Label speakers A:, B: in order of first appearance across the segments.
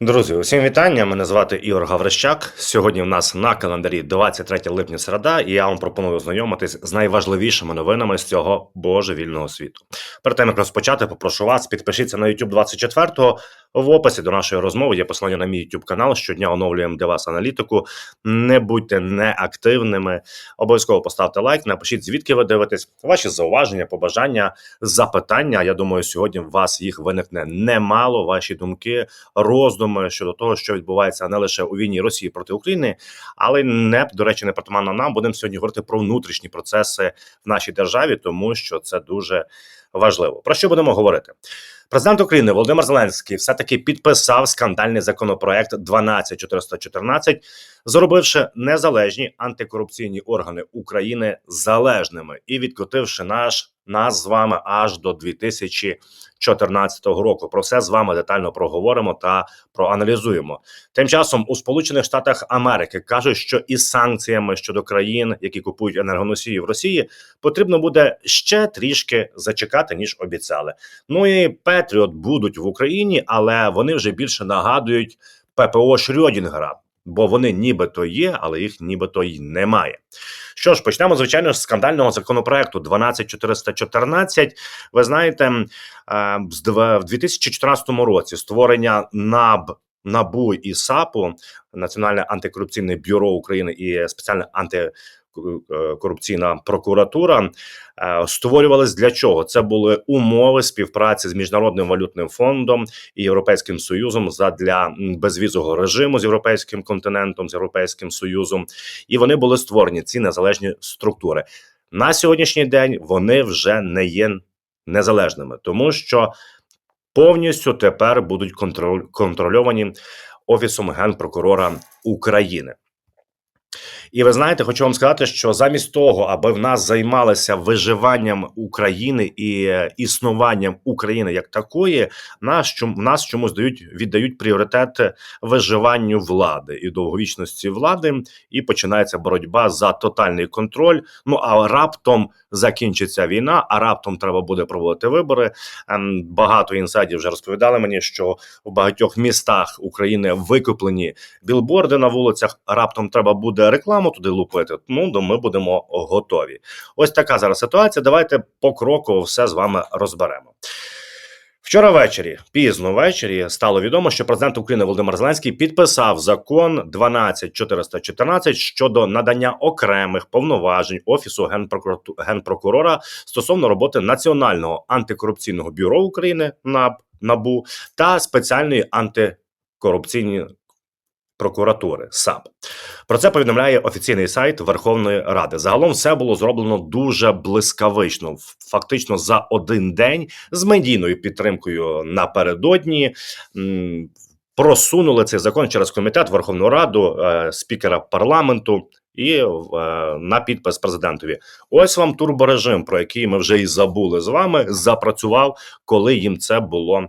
A: Друзі, усім вітання. Мене звати Ігор Гаврищак. Сьогодні в нас на календарі 23 липня середа, і я вам пропоную ознайомитись з найважливішими новинами з цього божевільного світу. Перед тим як розпочати, попрошу вас підпишіться на YouTube 24-го. В описі до нашої розмови є посилання на мій YouTube канал. Щодня оновлюємо для вас аналітику. Не будьте неактивними. Обов'язково поставте лайк, напишіть, звідки ви дивитесь, ваші зауваження, побажання, запитання. Я думаю, сьогодні у вас їх виникне немало. Ваші думки, роздуми щодо того, що відбувається не лише у війні Росії проти України, але не до речі, не притаманно нам. Будемо сьогодні говорити про внутрішні процеси в нашій державі, тому що це дуже важливо. Про що будемо говорити? Президент України Володимир Зеленський все таки підписав скандальний законопроект 12414, зробивши незалежні антикорупційні органи України залежними і відкотивши наш нас з вами аж до 2014 року. Про все з вами детально проговоримо та проаналізуємо. Тим часом у Сполучених Штатах Америки кажуть, що із санкціями щодо країн, які купують енергоносії в Росії, потрібно буде ще трішки зачекати ніж обіцяли. Ну і Петріот будуть в Україні, але вони вже більше нагадують ППО Шрьодінгера, бо вони нібито є, але їх нібито й немає. Що ж, почнемо звичайно з скандального законопроекту 12414. Ви знаєте, е, в 2014 році створення НАБ. НАБУ і САПу Національне антикорупційне бюро України і спеціальна антикорупційна прокуратура е, створювались для чого? Це були умови співпраці з міжнародним валютним фондом і європейським союзом задля безвізового режиму з європейським континентом, з європейським союзом, і вони були створені ці незалежні структури. На сьогоднішній день вони вже не є незалежними, тому що повністю тепер будуть контроль, контрольовані офісом генпрокурора України. І ви знаєте, хочу вам сказати, що замість того, аби в нас займалися виживанням України і е, існуванням України як такої, нас чом нас чомусь дають віддають пріоритет виживанню влади і довговічності влади, і починається боротьба за тотальний контроль. Ну а раптом закінчиться війна, а раптом треба буде проводити вибори. Ем, Багато інсайдів вже розповідали мені, що в багатьох містах України викуплені білборди на вулицях. Раптом треба буде рекламу туди лупити. Ну ми будемо готові. Ось така зараз ситуація. Давайте покроково все з вами розберемо. Вчора ввечері, пізно ввечері, стало відомо, що президент України Володимир Зеленський підписав закон 12414 щодо надання окремих повноважень офісу генпрокурора стосовно роботи Національного антикорупційного бюро України НАБ НАБУ та спеціальної антикорупційної прокуратури САП. Про це повідомляє офіційний сайт Верховної Ради. Загалом все було зроблено дуже блискавично, фактично за один день з медійною підтримкою напередодні. Просунули цей закон через комітет Верховну Раду, е, спікера парламенту і е, на підпис президентові. Ось вам турборежим, про який ми вже і забули з вами. Запрацював, коли їм це було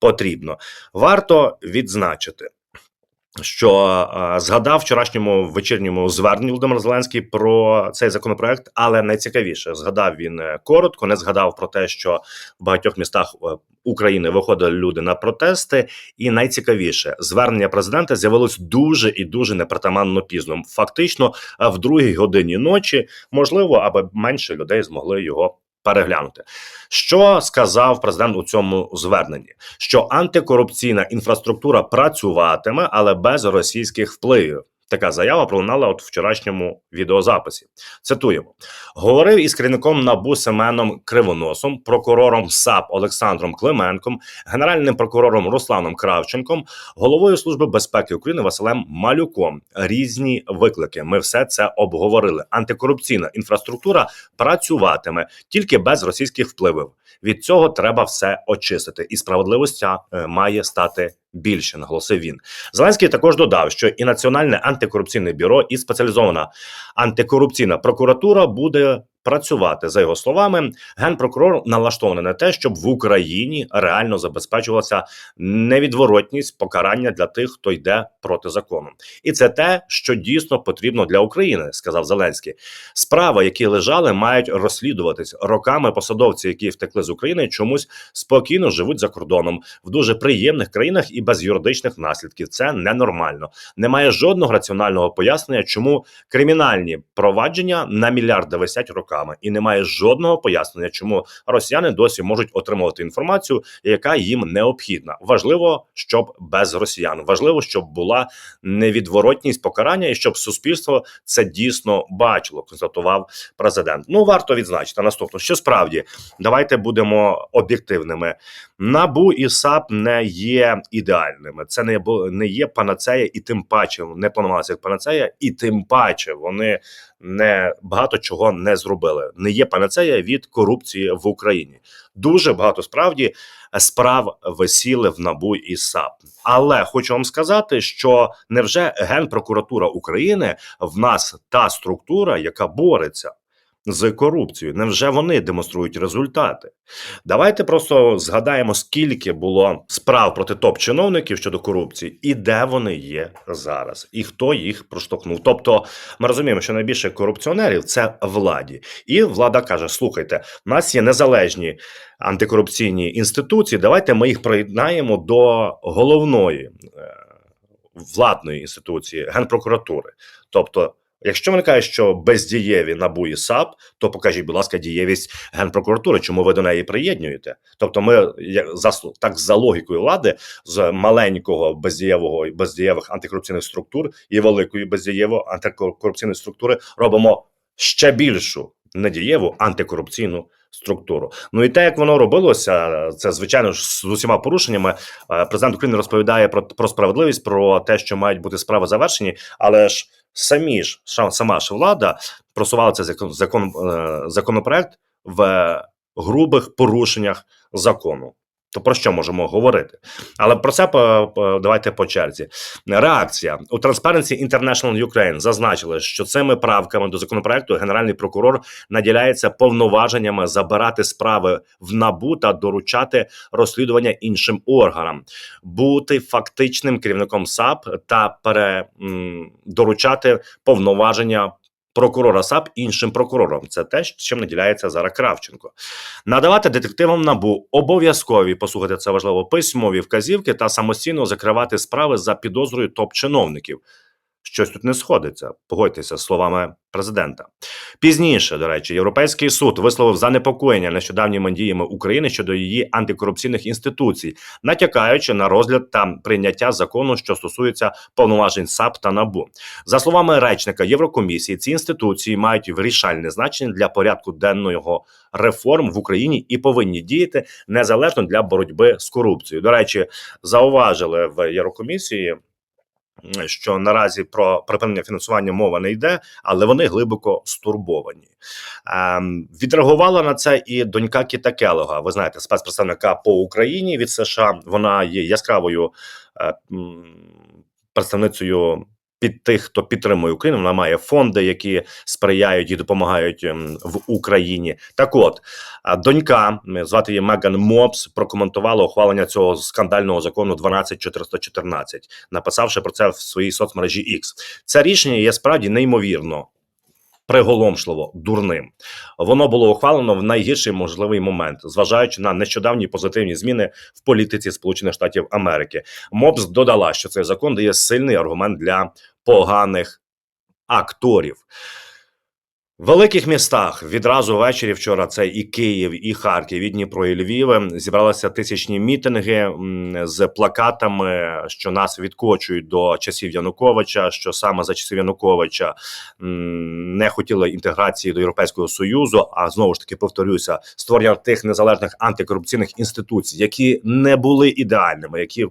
A: потрібно. Варто відзначити що е, згадав вчорашньому вечірньому зверненні Володимир Зеленський про цей законопроект, але найцікавіше згадав він е, коротко, не згадав про те, що в багатьох містах е, України виходили люди на протести, і найцікавіше звернення президента з'явилось дуже і дуже непритаманно пізно. Фактично, в другій годині ночі, можливо, аби менше людей змогли його. Переглянути, що сказав президент у цьому зверненні: що антикорупційна інфраструктура працюватиме, але без російських впливів. Така заява пролунала от вчорашньому відеозаписі. Цитуємо: говорив із керівником НАБУ Семеном Кривоносом, прокурором САП Олександром Клименком, генеральним прокурором Русланом Кравченком, головою служби безпеки України Василем Малюком. Різні виклики. Ми все це обговорили. Антикорупційна інфраструктура працюватиме тільки без російських впливів. Від цього треба все очистити, і справедливості е, має стати більше, наголосив він. Зеленський також додав, що і Національне антикорупційне бюро, і спеціалізована антикорупційна прокуратура буде працювати. За його словами, генпрокурор налаштований на те, щоб в Україні реально забезпечувалася невідворотність покарання для тих, хто йде проти закону, і це те, що дійсно потрібно для України, сказав Зеленський. Справи, які лежали, мають розслідуватись роками. Посадовці, які втекли з України, чомусь спокійно живуть за кордоном в дуже приємних країнах і без юридичних наслідків. Це ненормально. Немає жодного раціонального пояснення, чому кримінальні провадження на мільярди висять роками, і немає жодного пояснення, чому росіяни досі можуть отримувати інформацію, яка їм необхідна. Важливо, щоб без росіян важливо, щоб була невідворотність покарання, і щоб суспільство це дійсно бачило. Констатував президент. Ну варто відзначити наступно, що справді давайте будемо об'єктивними. Набу і САП не є ідеальними. Це не не є панацея, і тим паче не планувалося як панацея, і тим паче вони не багато чого не зробили. Не є панацея від корупції в Україні. Дуже багато справді справ висіли в набу і САП. Але хочу вам сказати, що невже Генпрокуратура України в нас та структура, яка бореться з корупцією? Невже вони демонструють результати? Давайте просто згадаємо, скільки було справ проти топ-чиновників щодо корупції, і де вони є зараз, і хто їх проштовхнув. Тобто, ми розуміємо, що найбільше корупціонерів це владі, і влада каже: слухайте, в нас є незалежні антикорупційні інституції. Давайте ми їх приєднаємо до головної е, владної інституції генпрокуратури. Тобто. Якщо вони кажуть, що бездієві НАБУ і САП, то покажіть, будь ласка, дієвість генпрокуратури, чому ви до неї приєднуєте? Тобто, ми як за так за логікою влади з маленького бездієвого бездієвих антикорупційних структур і великої бездієвої антикорупційної структури робимо ще більшу недієву антикорупційну структуру. Ну і те, як воно робилося, це звичайно ж з усіма порушеннями. Е, Президент України розповідає про, про справедливість, про те, що мають бути справи завершені, але ж самі ж сама ж влада просувала цей закон, закон е, законопроект в грубих порушеннях закону. То про що можемо говорити? Але про це по, давайте по черзі. Реакція у Transparency International Ukraine зазначили, що цими правками до законопроекту генеральний прокурор наділяється повноваженнями забирати справи в набу та доручати розслідування іншим органам, бути фактичним керівником САП та пере, м, доручати повноваження. Прокурора САП іншим прокурором це те, чим наділяється зараз Кравченко. Надавати детективам набу обов'язкові послухати це важливо письмові вказівки та самостійно закривати справи за підозрою топ-чиновників. Щось тут не сходиться. Погодьтеся з словами президента. Пізніше, до речі, Європейський суд висловив занепокоєння нещодавніми діями України щодо її антикорупційних інституцій, натякаючи на розгляд та прийняття закону, що стосується повноважень САП та НАБУ. За словами речника Єврокомісії, ці інституції мають вирішальне значення для порядку денного реформ в Україні і повинні діяти незалежно для боротьби з корупцією. До речі, зауважили в Єврокомісії. Що наразі про припинення фінансування мова не йде, але вони глибоко стурбовані. Ем, відреагувала на це і донька Кіта Келога. Ви знаєте, спецпредставника по Україні від США. Вона є яскравою е, представницею під тих, хто підтримує Україну. Вона має фонди, які сприяють і допомагають ем, в Україні. Так, от донька звати її Меган Мопс прокоментувала ухвалення цього скандального закону 12414, написавши про це в своїй соцмережі X. Це рішення є справді неймовірно. Приголомшливо дурним воно було ухвалено в найгірший можливий момент, зважаючи на нещодавні позитивні зміни в політиці Сполучених Штатів Америки. МОПС додала, що цей закон дає сильний аргумент для поганих акторів. В великих містах відразу ввечері вчора це і Київ, і Харків, і Дніпро, і Львів зібралися тисячні мітинги з плакатами, що нас відкочують до часів Януковича. Що саме за часів Януковича не хотіли інтеграції до Європейського союзу. А знову ж таки повторюся, створення тих незалежних антикорупційних інституцій, які не були ідеальними, які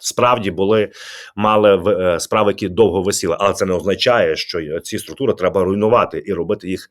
A: справді були мали е, справи, які довго висіли, але це не означає, що ці структури треба руйнувати і робити їх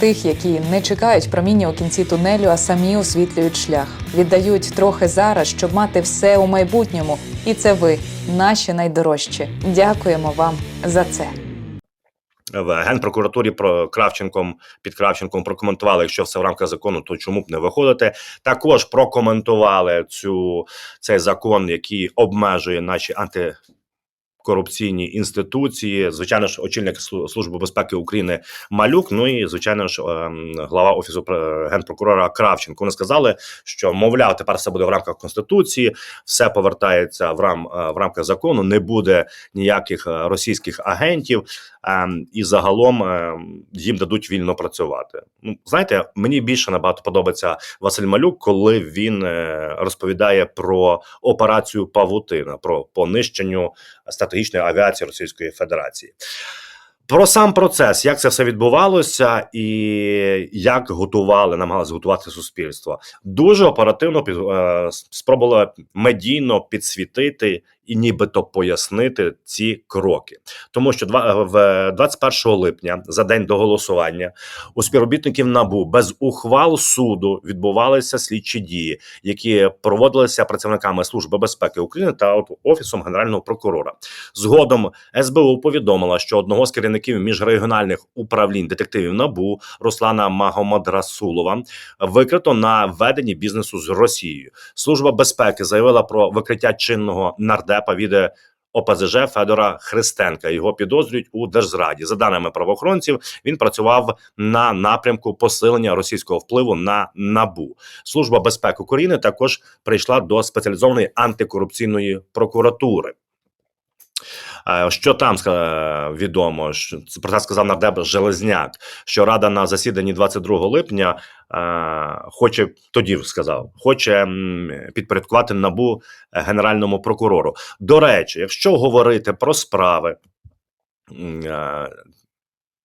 B: Тих, які не чекають проміння у кінці тунелю, а самі освітлюють шлях, віддають трохи зараз, щоб мати все у майбутньому. І це ви, наші найдорожчі. Дякуємо вам за це.
A: в генпрокуратурі про Кравченком під Кравченком прокоментували, якщо все в рамках закону, то чому б не виходити? Також прокоментували цю цей закон, який обмежує наші анти. Корупційні інституції, звичайно ж, очільник Служби безпеки України Малюк. Ну і звичайно ж, ем, глава офісу пр- генпрокурора Кравченко. Вони сказали, що мовляв, тепер все буде в рамках конституції, все повертається в рам е, в рамках закону. Не буде ніяких е, російських агентів, ем, і загалом ем, їм дадуть вільно працювати. Ну знаєте, мені більше набагато подобається Василь Малюк, коли він е, розповідає про операцію Павутина, про понищенню стратегічної авіації Російської Федерації. Про сам процес, як це все відбувалося, і як готували, намагалися готувати суспільство, дуже оперативно е, спробували медійно підсвітити і нібито пояснити ці кроки. Тому що два, в 21 липня, за день до голосування, у співробітників набу без ухвал суду відбувалися слідчі дії, які проводилися працівниками Служби безпеки України та офісом генерального прокурора. Згодом СБУ повідомила, що одного з керівників міжрегіональних управлінь детективів набу Руслана Магомадрасулова викрито на веденні бізнесу з Росією. Служба безпеки заявила про викриття чинного нардепа від ОПЗЖ Федора Христенка. Його підозрюють у держзраді. За даними правоохоронців, він працював на напрямку посилення російського впливу на набу. Служба безпеки України також прийшла до спеціалізованої антикорупційної прокуратури. Е, Що там відомо? Про це сказав нардеп Железняк, що рада на засіданні 22 липня е, хоче тоді сказав, хоче підпорядкувати набу е, генеральному прокурору. До речі, якщо говорити про справи.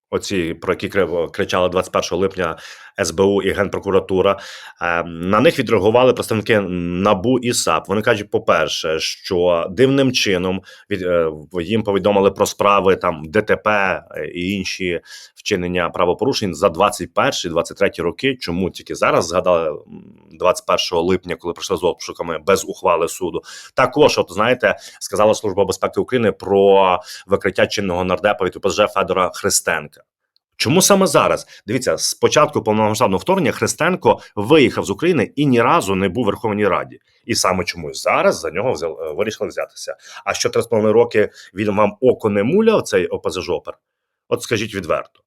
A: Оці, про які кри- кричали 21 липня СБУ і Генпрокуратура, е, на них відреагували представники НАБУ і САП. Вони кажуть, по-перше, що дивним чином від е, їм повідомили про справи там ДТП е, і інші вчинення правопорушень за 21-23 роки. Чому тільки зараз згадали м, 21 липня, коли прийшли з обшуками без ухвали суду? Також, от знаєте, сказала Служба безпеки України про викриття чинного нардепа від ОПЗЖ Федора Христенка. Чому саме зараз? Дивіться, з початку повномасштабного вторгнення Христенко виїхав з України і ні разу не був у Верховній Раді. І саме чомусь зараз за нього взял, е, вирішили взятися. А що три з половиною роки він вам око не муляв, цей ОПЗЖопер? От скажіть відверто.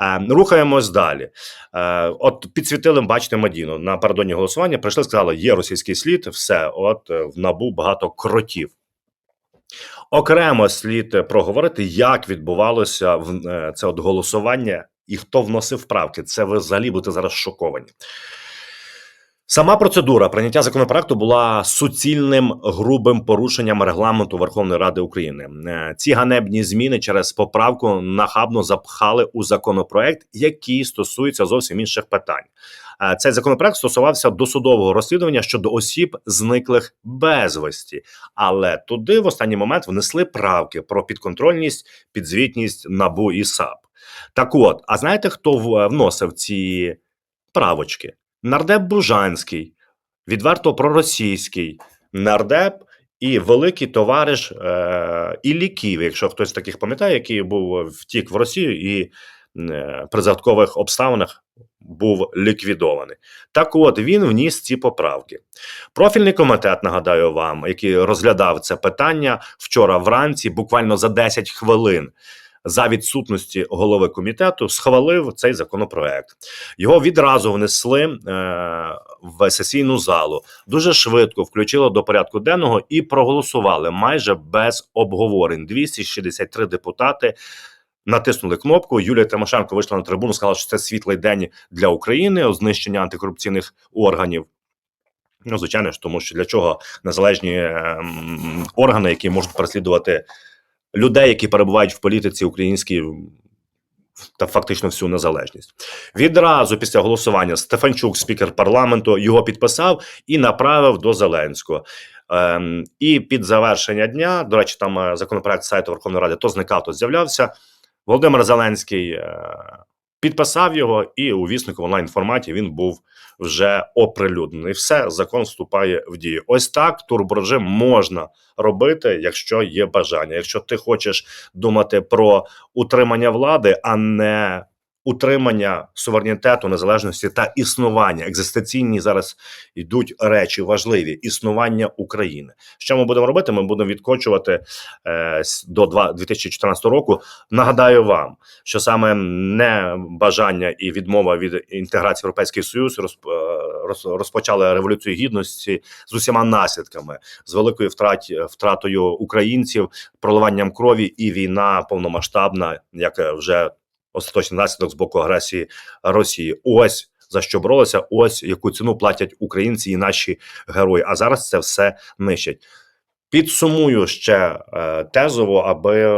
A: Е, рухаємось далі. Е, от підсвітили, бачите, Мадіну напередодні голосування. Прийшли, сказали, є російський слід, все. От в набу багато кротів. Окремо слід проговорити, як відбувалося е, це от голосування і хто вносив правки. Це ви взагалі будете зараз шоковані. Сама процедура прийняття законопроекту була суцільним грубим порушенням регламенту Верховної Ради України. Е, Ці ганебні зміни через поправку нахабно запхали у законопроект, який стосується зовсім інших питань. Е, Цей законопроект стосувався досудового розслідування щодо осіб, зниклих безвісті, але туди в останній момент внесли правки про підконтрольність, підзвітність НАБУ і САП. Так от, а знаєте, хто вносив ці правочки? Нардеп Бужанський, відверто проросійський нардеп і великий товариш е, Ілліків, якщо хтось таких пам'ятає, який був втік в Росію і е, при загадкових обставинах був ліквідований. Так от він вніс ці поправки. Профільний комітет, нагадаю вам, який розглядав це питання вчора вранці, буквально за 10 хвилин. За відсутності голови комітету схвалив цей законопроект. Його відразу внесли е, в сесійну залу. Дуже швидко включили до порядку денного і проголосували майже без обговорень. 263 депутати натиснули кнопку. Юлія Тимошенко вийшла на трибуну, сказала, що це світлий день для України, знищення антикорупційних органів. Ну, звичайно ж, тому що для чого незалежні ем, органи, які можуть переслідувати людей, які перебувають в політиці українській та фактично всю незалежність. Відразу після голосування Стефанчук, спікер парламенту, його підписав і направив до Зеленського. Ем, і під завершення дня, до речі, там е, законопроект сайту Верховної Ради то зникав, то з'являвся. Володимир Зеленський е, підписав його, і у віснику в онлайн форматі він був вже оприлюднений. Все, закон вступає в дію. Ось так турборежим можна робити, якщо є бажання. Якщо ти хочеш думати про утримання влади, а не утримання суверенітету, незалежності та існування. Екзистенційні зараз йдуть речі важливі існування України. Що ми будемо робити? Ми будемо відкочувати е, до два- 2014 року. Нагадаю вам, що саме не бажання і відмова від інтеграції в Європейський Союз розп- е, роз- розпочали революцію гідності з усіма наслідками, з великою втраті, втратою українців, проливанням крові і війна повномасштабна, як вже остаточний наслідок з боку агресії Росії. Ось за що боролися, ось яку ціну платять українці і наші герої. А зараз це все нищать. Підсумую ще е, тезово, аби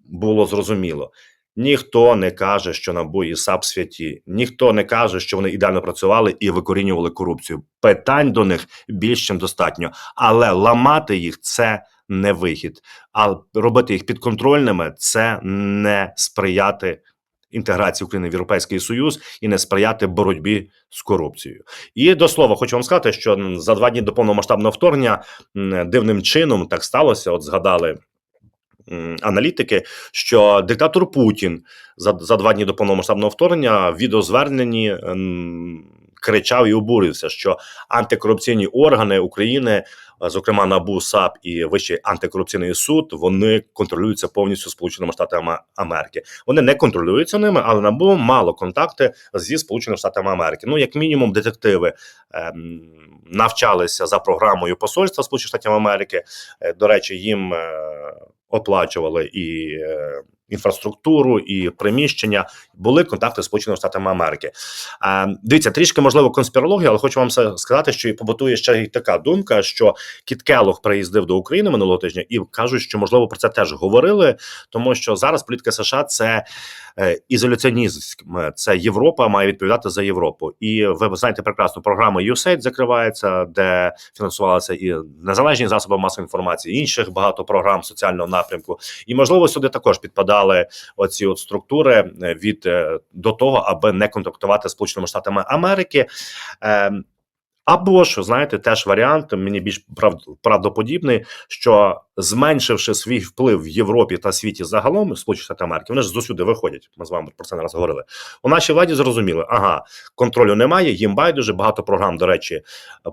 A: було зрозуміло. Ніхто не каже, що НАБУ і САП святі, ніхто не каже, що вони ідеально працювали і викорінювали корупцію. Питань до них більш чим достатньо, але ламати їх це не вихід. А робити їх підконтрольними це не сприяти інтеграції України в Європейський Союз і не сприяти боротьбі з корупцією. І до слова, хочу вам сказати, що за два дні до повномасштабного вторгнення дивним чином так сталося. От згадали аналітики, що диктатор Путін за, за два дні до повномасштабного вторгнення в відеозверненні кричав і обурився, що антикорупційні органи України, зокрема НАБУ, САП і Вищий антикорупційний суд, вони контролюються повністю Сполученими Штатами Америки. Вони не контролюються ними, але НАБУ мало контакти зі Сполученими Штатами Америки. Ну, як мінімум, детективи ем, навчалися за програмою посольства Сполучених Штатів Америки. Е, До речі, їм е, оплачували і е, інфраструктуру, і приміщення. Були контакти з Сполученими Штатами Америки. Е, дивіться, трішки можливо конспірологія, але хочу вам сказати, що побутує ще й така думка, що Кіт Келлог приїздив до України минулого тижня і кажуть, що можливо про це теж говорили, тому що зараз політика США це е, ізоляціонізм, це Європа має відповідати за Європу. І ви знаєте прекрасно, програма USAID закривається, де фінансувалися і незалежні засоби масової інформації, інших багато програм соціального напрямку. І можливо сюди також підпадали оці от структури е, від е, до того, аби не контактувати з Сполученими Штатами Америки. Ем, або ж, знаєте, теж варіант мені більш прав, правдоподібний, що зменшивши свій вплив в Європі та світі загалом, Сполучені Штати Америки, вони ж зусюди виходять. Ми з вами про це не раз говорили. У нашій владі зрозуміли, ага, контролю немає, їм байдуже багато програм, до речі,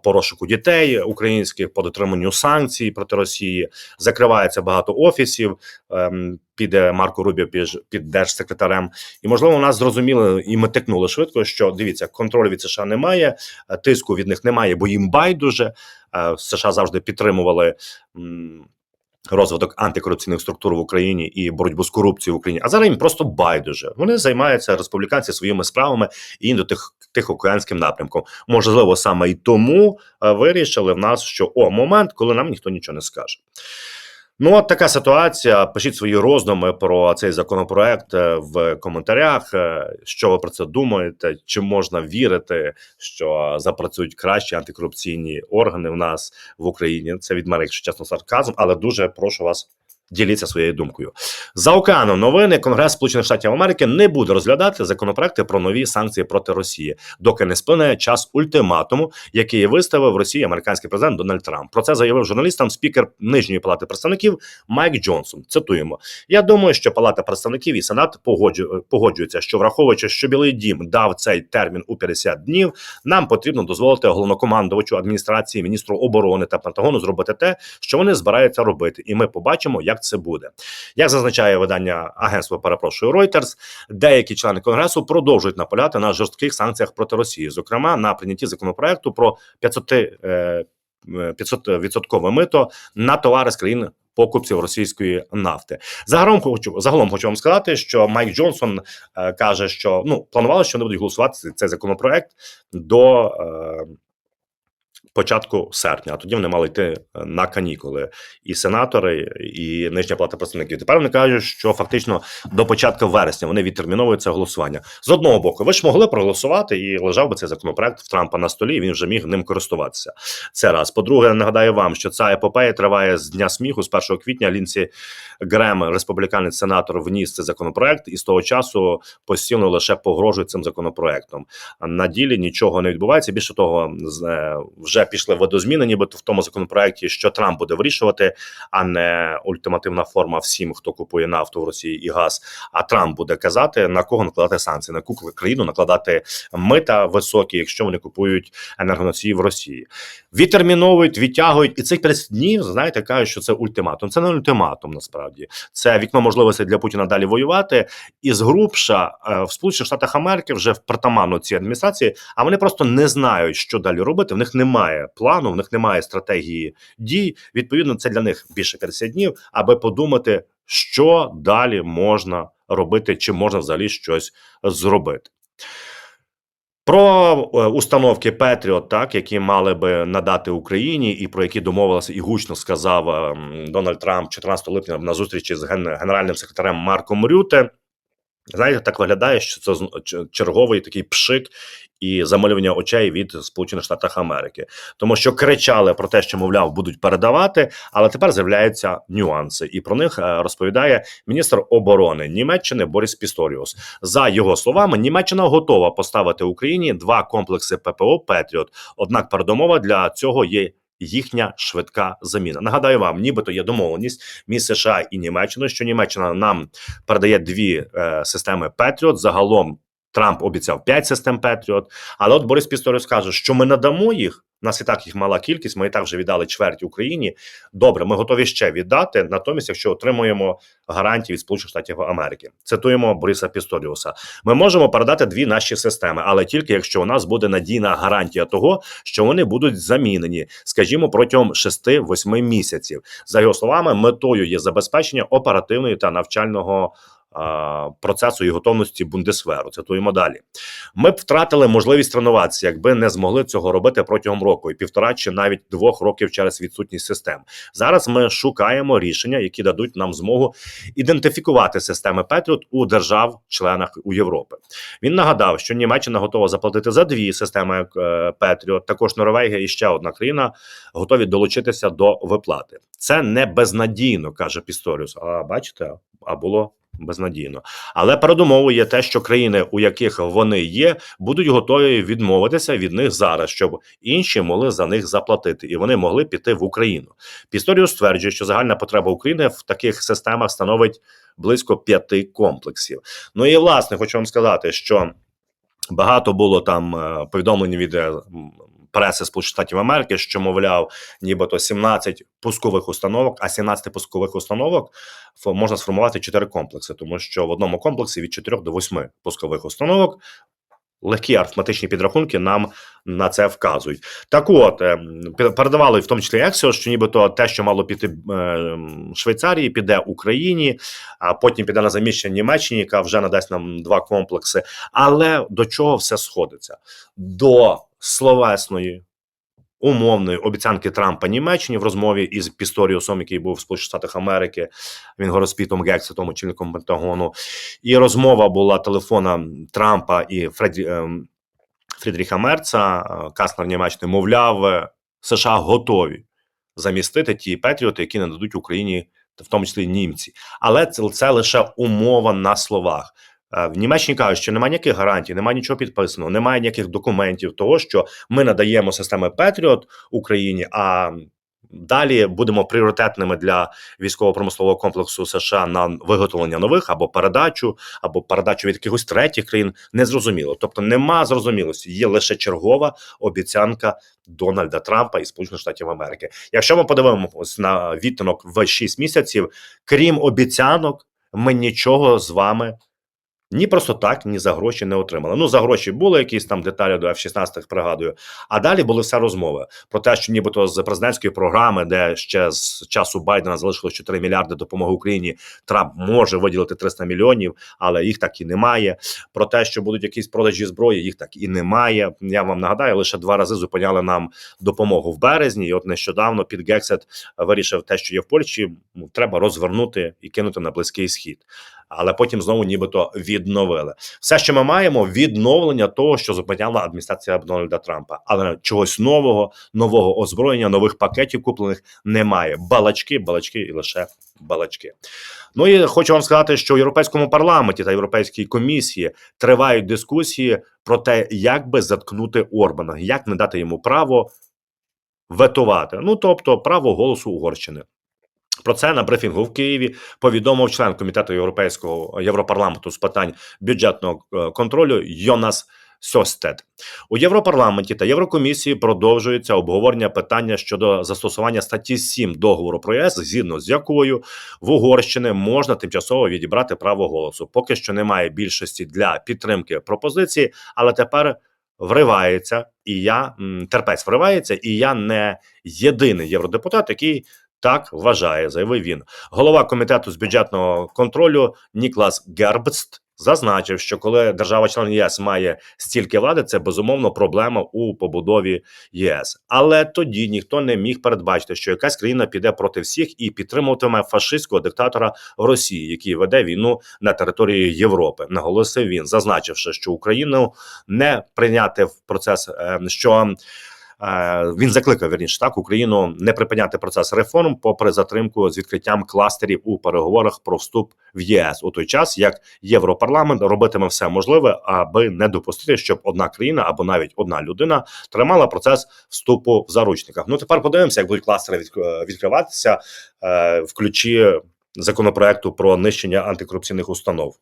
A: по розшуку дітей українських, по дотриманню санкцій проти Росії. Закривається багато офісів. Ем, піде Марко Рубіо під, держсекретарем. І можливо, у нас зрозуміли, і ми тикнули швидко, що дивіться, контролю від США немає, тиску від них немає, бо їм байдуже. Е, США завжди підтримували. Розвиток антикорупційних структур в Україні і боротьбу з корупцією в Україні, а зараз їм просто байдуже. Вони займаються республіканці своїми справами і до тих тихоокеанським напрямком. Можливо, саме і тому е, вирішили в нас, що о момент, коли нам ніхто нічого не скаже. Ну, от така ситуація. Пишіть свої роздуми про цей законопроект е, в коментарях. Е, Що ви про це думаєте? Чи можна вірити, що запрацюють кращі антикорупційні органи в нас в Україні? Це від мене, якщо чесно, сарказм, але дуже прошу вас. Діліться своєю думкою за океаном. Новини Конгрес Сполучених Штатів Америки не буде розглядати законопроекти про нові санкції проти Росії, доки не сплине час ультиматуму, який виставив Росії американський президент Дональд Трамп. Про це заявив журналістам спікер нижньої палати представників Майк Джонсон. Цитуємо: я думаю, що Палата представників і Сенат погоджу- погоджуються, що враховуючи, що Білий Дім дав цей термін у 50 днів, нам потрібно дозволити головнокомандувачу адміністрації, міністру оборони та Пентагону зробити те, що вони збираються робити, і ми побачимо, як це буде. Як зазначає видання агентства, перепрошую Reuters, деякі члени конгресу продовжують наполягати на жорстких санкціях проти Росії, зокрема на прийнятті законопроекту про 500 е, 500% мито на товари з країн покупців російської нафти. Загалом хочу загалом хочу вам сказати, що Майк Джонсон е, каже, що ну планували, що вони будуть голосувати цей законопроект до. Е, початку серпня, а тоді вони мали йти е, на канікули. І сенатори, і нижня плата представників. Тепер вони кажуть, що фактично до початку вересня вони відтерміновують це голосування. З одного боку, ви ж могли проголосувати і лежав би цей законопроект в Трампа на столі. і Він вже міг ним користуватися. Це раз. По-друге, нагадаю вам, що ця епопея триває з дня сміху, з 1 квітня. Лінці Грем, республіканець сенатор, вніс цей законопроект, і з того часу постійно лише погрожує цим законопроектом. А на ділі нічого не відбувається. Більше того, е, вже пішли водозміни, нібито в тому законопроекті, що Трамп буде вирішувати, а не ультимативна форма всім, хто купує нафту в Росії і газ. А Трамп буде казати на кого накладати санкції, на яку країну накладати мита високі, якщо вони купують енергоносії в Росії. Відтерміновують, відтягують, і цих 50 днів знаєте, кажуть, що це ультиматум. Це не ультиматум, насправді це вікно можливості для Путіна далі воювати. І згрубша е, в Сполучених Штатах Америки вже в притаманно цій адміністрації, а вони просто не знають, що далі робити. В них немає плану, в них немає стратегії дій. Відповідно, це для них більше 50 днів, аби подумати, що далі можна робити, чи можна взагалі щось зробити. Про е, установки Петріот, так які мали би надати Україні, і про які домовилися і гучно сказав е, Дональд Трамп 14 липня на зустрічі з ген- генеральним секретарем Марком Рюте. Знаєте, так виглядає, що це черговий такий пшик і замалювання очей від Сполучених Штатів Америки, тому що кричали про те, що мовляв будуть передавати, але тепер з'являються нюанси, і про них е, розповідає міністр оборони Німеччини Борис Пісторіус. За його словами, Німеччина готова поставити Україні два комплекси ППО Петріот. Однак передумова для цього є. Їхня швидка заміна. Нагадаю вам, нібито є домовленість між США і Німеччиною, що Німеччина нам передає дві е, системи Петріот. Загалом Трамп обіцяв п'ять систем Петріот. Але от Борис Пісторіус каже, що ми надамо їх. У нас і так їх мала кількість. Ми і так вже віддали чверть Україні. Добре, ми готові ще віддати. Натомість, якщо отримуємо гарантії від Сполучених Штатів Америки, цитуємо Бориса Пісторіуса. Ми можемо передати дві наші системи, але тільки якщо у нас буде надійна гарантія того, що вони будуть замінені, скажімо, протягом 6-8 місяців. За його словами, метою є забезпечення оперативної та навчального. А, Процесу і готовності Бундесверу, цитуємо далі. Ми б втратили можливість тренуватися, якби не змогли цього робити протягом року і півтора чи навіть двох років через відсутність систем. Зараз ми шукаємо рішення, які дадуть нам змогу ідентифікувати системи Петріот у держав-членах у Європи. Він нагадав, що Німеччина готова заплатити за дві системи е, Петріот. Також Норвегія і ще одна країна готові долучитися до виплати. Це не безнадійно, каже Пісторіус. А бачите, а було. Безнадійно, але передумовою є те, що країни, у яких вони є, будуть готові відмовитися від них зараз, щоб інші могли за них заплатити, і вони могли піти в Україну. Пісторіус стверджує, що загальна потреба України в таких системах становить близько п'яти комплексів. Ну і власне хочу вам сказати, що багато було там е, повідомлень від е, преси Сполучених Штатів Америки, що мовляв, нібито 17 пускових установок, а 17 пускових установок можна сформувати 4 комплекси, тому що в одному комплексі від 4 до 8 пускових установок. Легкі арифметичні підрахунки нам на це вказують. Так от ем, передавали в тому числі Ексіо, що нібито те, що мало піти ем, Швейцарії, піде Україні, а потім піде на заміщення Німеччині, яка вже надасть нам два комплекси. Але до чого все сходиться? До словесної. Умовної обіцянки Трампа Німеччині в розмові із Пісторіусом, який був в Сполучених Штатах Америки, він гороспітом Гекситом, очільником Пентагону. І розмова була телефона Трампа і Фреді, ем, Фрідріха Мерца, канцлер Німеччини, мовляв, е, США готові замістити ті Петріоти, які нададуть Україні, в тому числі німці. Але це, це лише умова на словах. Е, В Німеччині кажуть, що немає ніяких гарантій, немає нічого підписаного, немає ніяких документів того, що ми надаємо системи Петріот Україні, а далі будемо пріоритетними для військово-промислового комплексу США на виготовлення нових або передачу, або передачу від якихось третіх країн. Незрозуміло. Тобто нема зрозумілості. Є лише чергова обіцянка Дональда Трампа і Сполучених Штатів Америки. Якщо ми подивимося на відтинок в 6 місяців, крім обіцянок, ми нічого з вами Ні просто так, ні за гроші не отримали. Ну за гроші були якісь там деталі до F-16, пригадую. А далі були все розмови про те, що нібито з президентської програми, де ще з часу Байдена залишилось 4 мільярди допомоги Україні, Трамп може виділити 300 мільйонів, але їх так і немає. Про те, що будуть якісь продажі зброї, їх так і немає. Я вам нагадаю, лише два рази зупиняли нам допомогу в березні. І от нещодавно під Гексет вирішив те, що є в Польщі, треба розвернути і кинути на близький схід. Але потім знову нібито відновили все, що ми маємо, відновлення того, що зупиняла адміністрація Дональда Трампа, але чогось нового, нового озброєння, нових пакетів куплених немає. Балачки, балачки і лише балачки. Ну і хочу вам сказати, що в європейському парламенті та європейській комісії тривають дискусії про те, як би заткнути Орбана, як не дати йому право ветувати. Ну тобто право голосу Угорщини. Про це на брифінгу в Києві повідомив член комітету Європейського Європарламенту з питань бюджетного е, контролю Йонас Сьостед. У Європарламенті та Єврокомісії продовжується обговорення питання щодо застосування статті 7 договору про ЄС, згідно з якою в Угорщини можна тимчасово відібрати право голосу. Поки що немає більшості для підтримки пропозиції, але тепер вривається, і я терпець вривається, і я не єдиний євродепутат, який так вважає, заявив він. Голова комітету з бюджетного контролю Ніклас Гербст зазначив, що коли держава-член ЄС має стільки влади, це безумовно проблема у побудові ЄС. Але тоді ніхто не міг передбачити, що якась країна піде проти всіх і підтримуватиме фашистського диктатора Росії, який веде війну на території Європи. Наголосив він, зазначивши, що Україну не прийняти в процес, е, що. Е, Він закликав вірніше так Україну не припиняти процес реформ, попри затримку з відкриттям кластерів у переговорах про вступ в ЄС у той час, як Європарламент робитиме все можливе, аби не допустити, щоб одна країна або навіть одна людина тримала процес вступу в заручниках. Ну тепер подивимося, як будуть кластери відк- відкриватися е, в ключі законопроекту про нищення антикорупційних установ.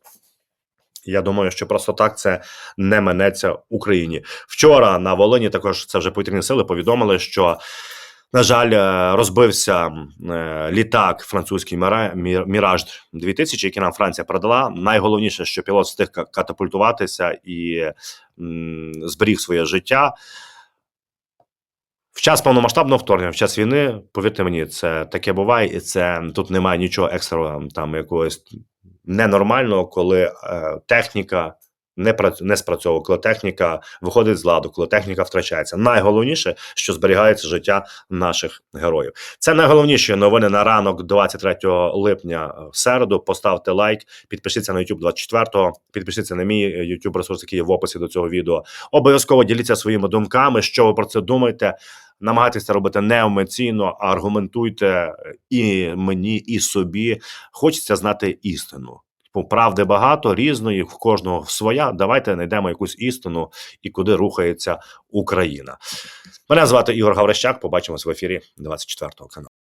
A: Я думаю, що просто так це не минеться Україні. Вчора на Волині також це вже повітряні сили повідомили, що на жаль, е, розбився е, літак французький Міра- Мі- Міраж 2000, який нам Франція передала. Найголовніше, що пілот встиг катапультуватися і зберіг своє життя. В час повномасштабного вторгнення, в час війни, повірте мені, це таке буває, і це тут немає нічого екстра, там якогось ненормального, коли е, техніка не прац- не спрацьовує, коли техніка виходить з ладу, коли техніка втрачається. Найголовніше, що зберігається життя наших героїв. Це найголовніші новини на ранок 23 липня е, в середу. Поставте лайк, підпишіться на YouTube 24-го, підпишіться на мій е, YouTube ресурс, який є в описі до цього відео. Обов'язково діліться своїми думками, що ви про це думаєте. Намагайтеся робити не емоційно, а аргументуйте е, і мені, і собі. Хочеться знати істину. Типу, правди багато, різної, в кожного своя. Давайте знайдемо якусь істину і куди рухається Україна. Мене звати Ігор Гаврищак. Побачимось в ефірі 24 каналу.